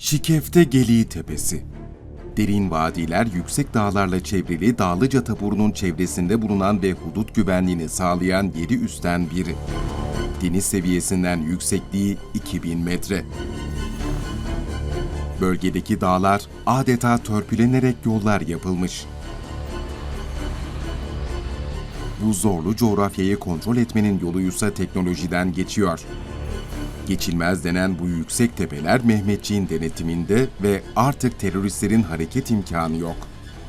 Şikefte Geliği Tepesi Derin vadiler yüksek dağlarla çevrili Dağlıca Tapuru'nun çevresinde bulunan ve hudut güvenliğini sağlayan yedi üstten biri. Deniz seviyesinden yüksekliği 2000 metre. Bölgedeki dağlar adeta törpülenerek yollar yapılmış. Bu zorlu coğrafyayı kontrol etmenin yoluysa teknolojiden geçiyor. Geçilmez denen bu yüksek tepeler Mehmetçiğin denetiminde ve artık teröristlerin hareket imkanı yok.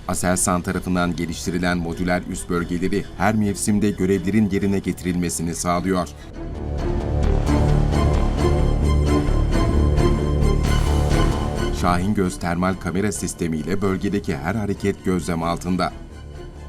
Aselsan tarafından geliştirilen modüler üst bölgeleri her mevsimde görevlerin yerine getirilmesini sağlıyor. Şahin Göz termal kamera sistemiyle bölgedeki her hareket gözlem altında.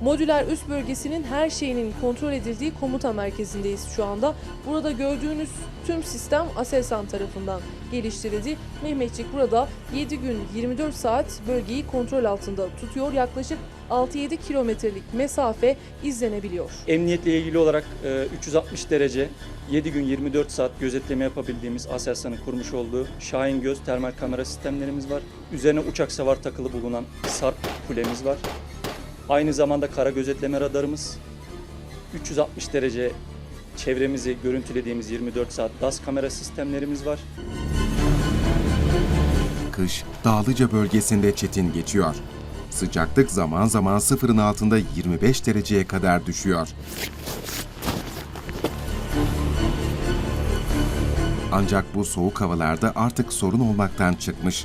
Modüler üst bölgesinin her şeyinin kontrol edildiği komuta merkezindeyiz şu anda. Burada gördüğünüz tüm sistem Aselsan tarafından geliştirildi. Mehmetçik burada 7 gün 24 saat bölgeyi kontrol altında tutuyor. Yaklaşık 6-7 kilometrelik mesafe izlenebiliyor. Emniyetle ilgili olarak e, 360 derece 7 gün 24 saat gözetleme yapabildiğimiz Aselsan'ın kurmuş olduğu Şahin Göz termal kamera sistemlerimiz var. Üzerine uçak savar takılı bulunan SARP kulemiz var. Aynı zamanda kara gözetleme radarımız, 360 derece çevremizi görüntülediğimiz 24 saat DAS kamera sistemlerimiz var. Kış Dağlıca bölgesinde çetin geçiyor. Sıcaklık zaman zaman sıfırın altında 25 dereceye kadar düşüyor. Ancak bu soğuk havalarda artık sorun olmaktan çıkmış.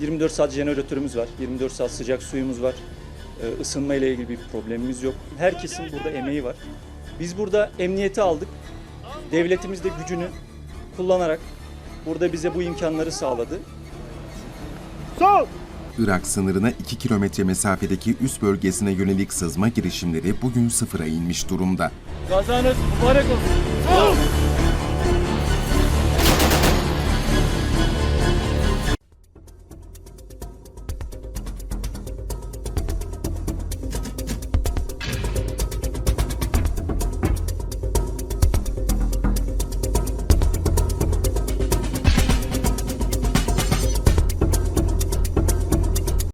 24 saat jeneratörümüz var, 24 saat sıcak suyumuz var. Isınma ile ilgili bir problemimiz yok. Herkesin burada emeği var. Biz burada emniyeti aldık. Devletimiz de gücünü kullanarak burada bize bu imkanları sağladı. Irak sınırına 2 kilometre mesafedeki üst bölgesine yönelik sızma girişimleri bugün sıfıra inmiş durumda. Kazanız mübarek olsun.